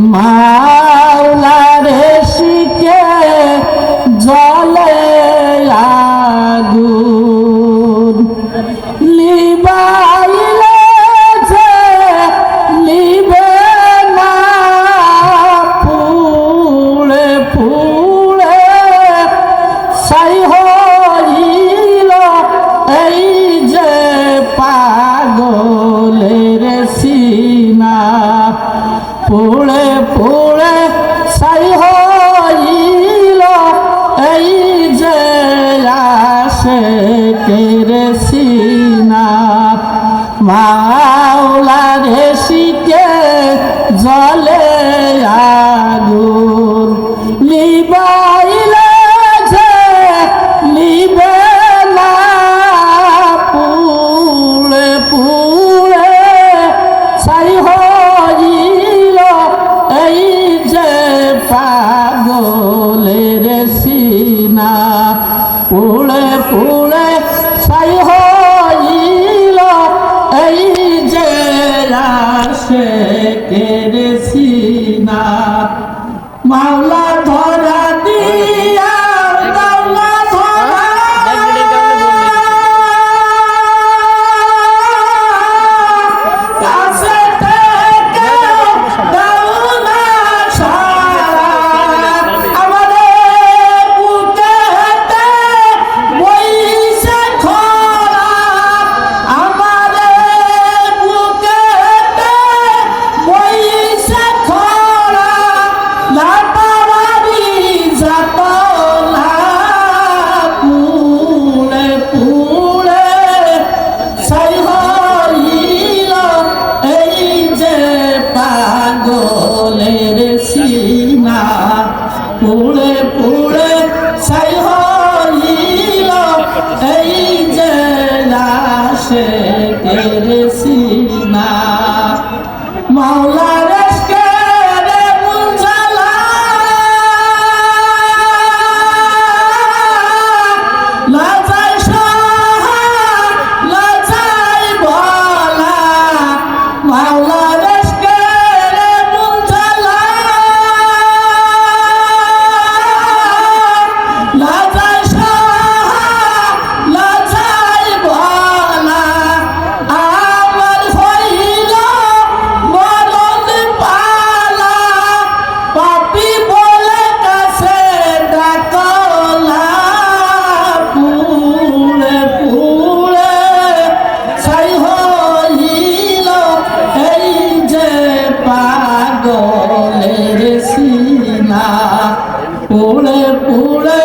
my না। পুড়ে পুড়ে সাই হইল এই যে আসে কেড়েছি না। মাওলা ধরা দিয়ে 세 না। পুড়ে পুড়ে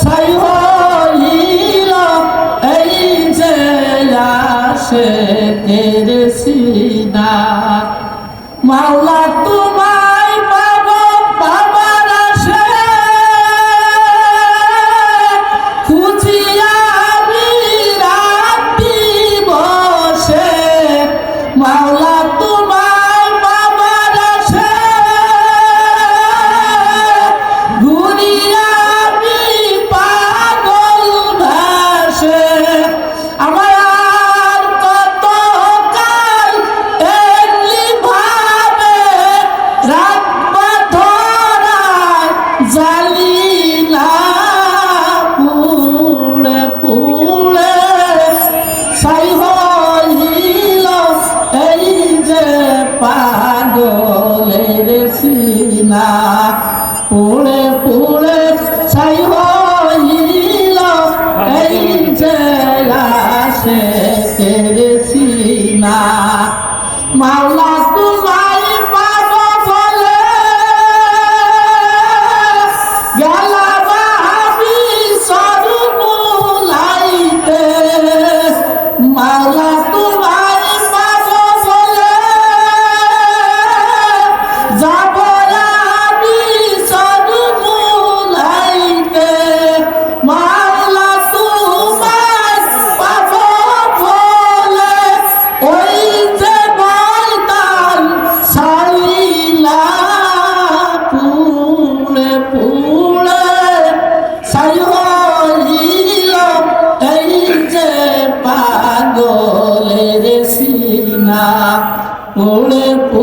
ছাই হইল এই যে আসে তেরে সিনা। মাওলা না। পুড়ে পুড়ে ছাই হইল এই জেলা সে কেড়েছি না। মাওলা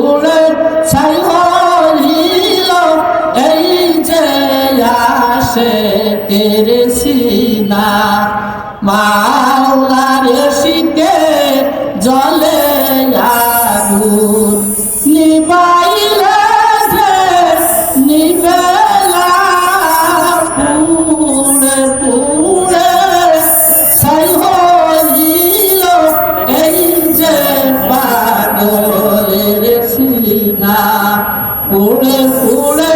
ফুলের সাইল এই যে আসে তেরে মা পুড়ে পুড়ে